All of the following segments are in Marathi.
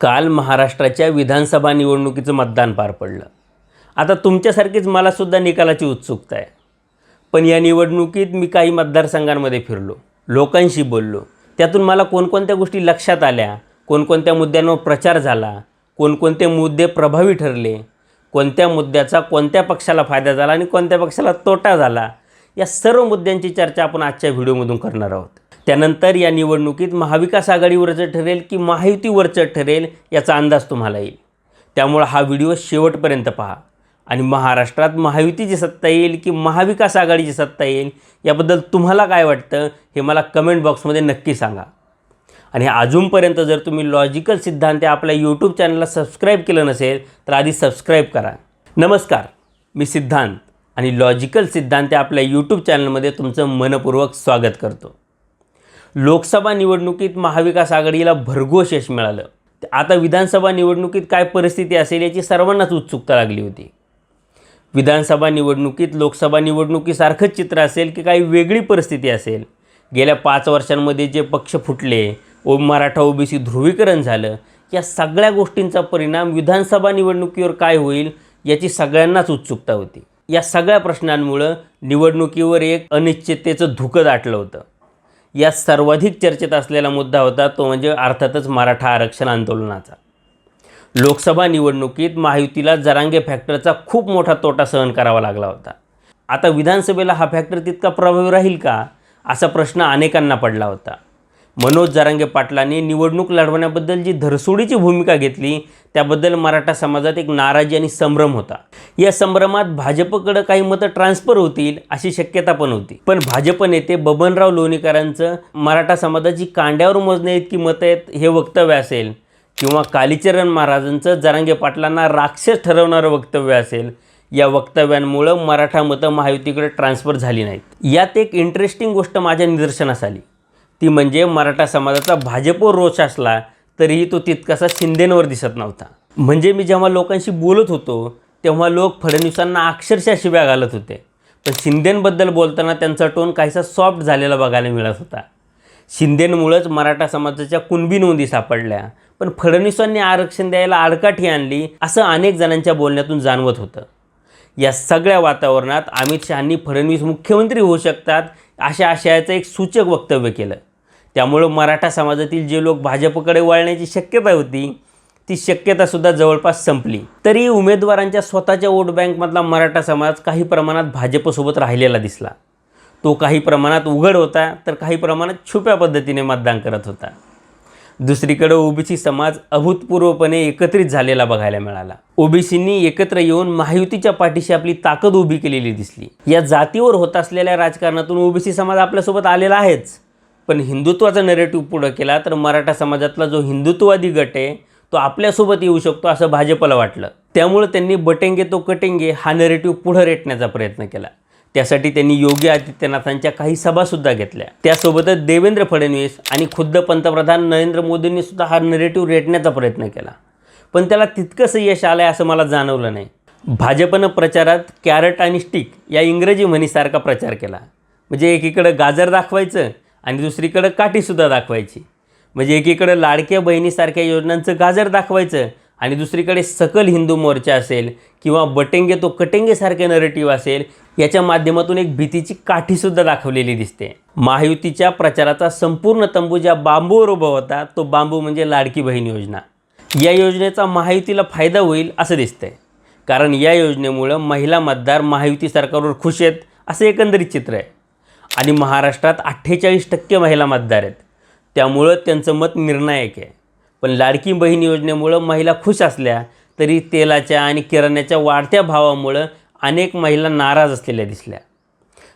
काल महाराष्ट्राच्या विधानसभा निवडणुकीचं मतदान पार पडलं. आता तुमच्यासारखीच मलासुद्धा निकालाची उत्सुकता आहे. पण या निवडणुकीत मी काही मतदारसंघांमध्ये फिरलो लोकांशी बोललो. त्यातून मला कोणकोणत्या गोष्टी लक्षात आल्या कोणकोणत्या मुद्द्यांवर प्रचार झाला कोणकोणते मुद्दे प्रभावी ठरले कोणत्या मुद्द्याचा कोणत्या पक्षाला फायदा झाला आणि कोणत्या पक्षाला तोटा झाला या सर्व मुद्द्यांची चर्चा आपण आजच्या व्हिडिओमधून करणार आहोत. त्यानंतर या निवडणुकीत महाविकास आघाडीवरचं ठरेल की महायुतीवरचं ठरेल याचा अंदाज तुम्हाला येईल. त्यामुळं हा व्हिडिओ शेवटपर्यंत पहा आणि महाराष्ट्रात महायुतीची सत्ता येईल की महाविकास आघाडीची सत्ता येईल याबद्दल तुम्हाला काय वाटतं हे मला कमेंट बॉक्समध्ये नक्की सांगा. आणि अजूनपर्यंत जर तुम्ही लॉजिकल सिद्धांत या आपल्या यूट्यूब चॅनलला सबस्क्राईब केलं नसेल तर आधी सबस्क्राईब करा. नमस्कार मी सिद्धांत आणि लॉजिकल सिद्धांत आपल्या यूट्यूब चॅनलमध्ये तुमचं मनपूर्वक स्वागत करतो. लोकसभा निवडणुकीत महाविकास आघाडीला भरघोस यश मिळालं. आता विधानसभा निवडणुकीत काय परिस्थिती असेल याची सर्वांनाच उत्सुकता लागली होती. विधानसभा निवडणुकीत लोकसभा निवडणुकीसारखंच चित्र असेल की काही वेगळी परिस्थिती असेल. गेल्या पाच वर्षांमध्ये जे पक्ष फुटले ओ मराठा ओबीसी ध्रुवीकरण झालं या सगळ्या गोष्टींचा परिणाम विधानसभा निवडणुकीवर काय होईल याची सगळ्यांनाच उत्सुकता होती. या सगळ्या प्रश्नांमुळं निवडणुकीवर एक अनिश्चिततेचं धुकं दाटलं होतं. या सर्वाधिक चर्चेत असलेला मुद्दा होता तो म्हणजे अर्थातच मराठा आरक्षण आंदोलनाचा. लोकसभा निवडणुकीत महायुतीला जरांगे फॅक्टरचा खूप मोठा तोटा सहन करावा लागला होता. आता विधानसभेला हा फॅक्टर तितका प्रभावी राहील का? असा प्रश्न अनेकांना पडला होता. मनोज जारांगे पाटलांनी निवडणूक लढवण्याबद्दल जी धरसोडीची भूमिका घेतली त्याबद्दल मराठा समाजात एक नाराजी आणि संभ्रम होता. या संभ्रमात भाजपकडं काही मतं ट्रान्सफर होतील अशी शक्यता पण होती. पण भाजप नेते बबनराव लोणीकरांचं मराठा समाजाची कांड्यावर मोजण्या इतकी मतं आहेत हे वक्तव्य असेल. किंवा कालीचरण महाराजांचं जरांगे पाटलांना राक्षस ठरवणारं वक्तव्य असेल या वक्तव्यांमुळं मराठा मतं महायुतीकडे ट्रान्सफर झाली नाहीत. यात एक इंटरेस्टिंग गोष्ट माझ्या निदर्शनास आली. ती म्हणजे मराठा समाजाचा भाजपवर रोष असला तरीही तो तितकासा शिंदेंवर दिसत नव्हता. म्हणजे मी जेव्हा लोकांशी बोलत होतो तेव्हा लोक फडणवीसांना अक्षरशः शिव्या घालत होते. पण शिंदेंबद्दल बोलताना त्यांचा टोन काहीसा सॉफ्ट झालेला बघायला मिळत होता. शिंदेंमुळंच मराठा समाजाच्या कुणबी नोंदी सापडल्या. पण फडणवीसांनी आरक्षण द्यायला आडकाठी आणली असं अनेक जणांच्या बोलण्यातून जाणवत होतं. या सगळ्या वातावरणात अमित शहांनी फडणवीस मुख्यमंत्री होऊ शकतात अशा आशयाचं एक सूचक वक्तव्य केलं. त्यामुळं मराठा समाजातील जे लोक भाजपकडे वळण्याची शक्यता होती ती शक्यतासुद्धा जवळपास संपली. तरी उमेदवारांच्या स्वतःच्या वोट बँकमधला मराठा समाज काही प्रमाणात भाजपसोबत राहिलेला दिसला. तो काही प्रमाणात उघड होता तर काही प्रमाणात छुप्या पद्धतीने मतदान करत होता. दुसरीकडं ओबीसी समाज अभूतपूर्वपणे एकत्रित झालेला बघायला मिळाला. ओबीसींनी एकत्र येऊन महायुतीच्या पाठीशी आपली ताकद उभी केलेली दिसली. या जातीवर होत असलेल्या राजकारणातून ओबीसी समाज आपल्यासोबत आलेला आहेच. पण हिंदुत्वाचा नरेटिव्ह पुढं केला तर मराठा समाजातला जो हिंदुत्ववादी गट आहे तो आपल्यासोबत येऊ शकतो असं भाजपला वाटलं. त्यामुळं त्यांनी बटेंगे तो कटेंगे हा नरेटिव्ह पुढं रेटण्याचा प्रयत्न केला. त्यासाठी त्यांनी योगी आदित्यनाथांच्या काही सभासुद्धा घेतल्या. त्यासोबतच देवेंद्र फडणवीस आणि खुद्द पंतप्रधान नरेंद्र मोदींनी सुद्धा हा नरेटिव्ह रेटण्याचा प्रयत्न केला. पण त्याला तितकंसं यश आलं आहे असं मला जाणवलं नाही. भाजपनं प्रचारात कॅरट आणि स्टिक या इंग्रजी म्हणीसारखा प्रचार केला. म्हणजे एकीकडं गाजर दाखवायचं आणि दुसरीकडं काठीसुद्धा दाखवायची. म्हणजे एकीकडं लाडक्या बहिणीसारख्या योजनांचं गाजर दाखवायचं आणि दुसरीकडे सकल हिंदू मोर्चा असेल किंवा बटेंगे तो कटेंगेसारखे नरेटिव्ह असेल याच्या माध्यमातून एक भीतीची काठीसुद्धा दाखवलेली दिसते. महायुतीच्या प्रचाराचा संपूर्ण तंबू ज्या बांबूवर उभा होता तो बांबू म्हणजे लाडकी बहीण योजना. या योजनेचा महायुतीला फायदा होईल असं दिसतंय. कारण या योजनेमुळं महिला मतदार महायुती सरकारवर खुश आहेत असं एकंदरीत चित्र आहे. आणि महाराष्ट्रात अठ्ठेचाळीस टक्के महिला मतदार आहेत. त्यामुळं त्यांचं मत निर्णायक आहे. पण लाडकी बहीण योजनेमुळं महिला खुश असल्या तरी तेलाच्या आणि किराण्याच्या वाढत्या भावामुळं अनेक महिला नाराज असलेल्या दिसल्या.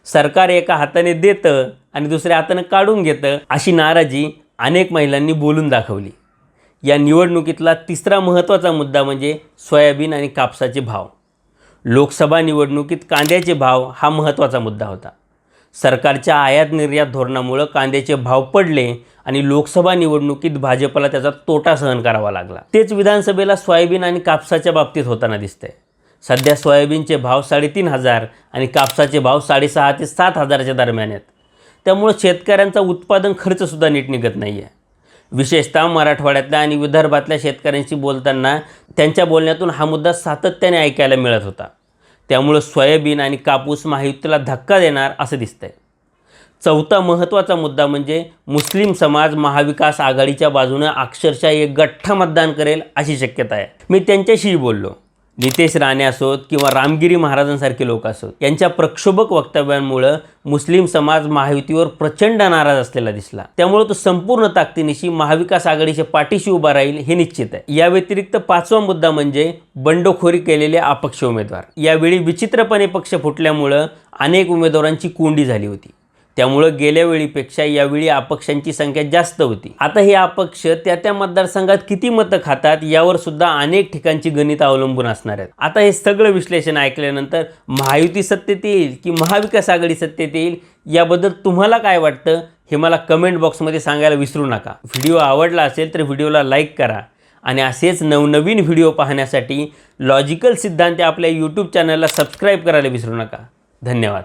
सरकार एका हाताने देतं आणि दुसऱ्या हातानं काढून घेतं अशी नाराजी अनेक महिलांनी बोलून दाखवली. या निवडणुकीतला तिसरा महत्त्वाचा मुद्दा म्हणजे सोयाबीन आणि कापसाचे भाव. लोकसभा निवडणुकीत कांद्याचे भाव हा महत्त्वाचा मुद्दा होता. सरकारच्या आयात निर्यात धोरणामुळं कांद्याचे भाव पडले आणि लोकसभा निवडणुकीत भाजपला त्याचा तोटा सहन करावा लागला. तेच विधानसभेला सोयाबीन आणि कापसाच्या बाबतीत होताना दिसतंय. सध्या सोयाबीनचे भाव साडेतीन हजार आणि कापसाचे भाव साडेसहा ते सात हजाराच्या दरम्यान आहेत. त्यामुळं शेतकऱ्यांचा उत्पादन खर्चसुद्धा नीट निघत नाही आहे विशेषतः मराठवाड्यातल्या आणि विदर्भातल्या शेतकऱ्यांशी बोलताना त्यांच्या बोलण्यातून हा मुद्दा सातत्याने ऐकायला मिळत होता. त्यामुळं सोयाबीन आणि कापूस महायुतीला धक्का देणार असं दिसतंय. चौथा महत्त्वाचा मुद्दा म्हणजे मुस्लिम समाज महाविकास आघाडीच्या बाजूनं अक्षरशः एक गठ्ठा मतदान करेल अशी शक्यता आहे. मी त्यांच्याशीही बोललो. नितेश राणे असोत किंवा रामगिरी महाराजांसारखे लोक असोत यांच्या प्रक्षोभक वक्तव्यांमुळं मुस्लिम समाज महायुतीवर प्रचंड नाराज असलेला दिसला. त्यामुळे तो संपूर्ण ताकदीनिशी महाविकास आघाडीच्या पाठीशी उभा राहील हे निश्चित आहे. या व्यतिरिक्त पाचवा मुद्दा म्हणजे बंडखोरी केलेले अपक्ष उमेदवार. यावेळी विचित्रपणे पक्ष फुटल्यामुळं अनेक उमेदवारांची कोंडी झाली होती. त्यामुळं गेल्या वेळीपेक्षा यावेळी अपक्षांची संख्या जास्त होती. आता हे अपक्ष त्या त्या मतदारसंघात किती मतं खातात यावर सुद्धा अनेक ठिकाणची गणित अवलंबून असणार आहेत. आता हे सगळं विश्लेषण ऐकल्यानंतर महायुती सत्तेत येईल की महाविकास आघाडी सत्तेत येईल याबद्दल तुम्हाला काय वाटतं हे मला कमेंट बॉक्समध्ये सांगायला विसरू नका. व्हिडिओ आवडला असेल तर व्हिडिओला लाईक करा आणि असेच नवनवीन व्हिडिओ पाहण्यासाठी लॉजिकल सिद्धांत आपल्या यूट्यूब चॅनलला सबस्क्राईब करायला विसरू नका. धन्यवाद.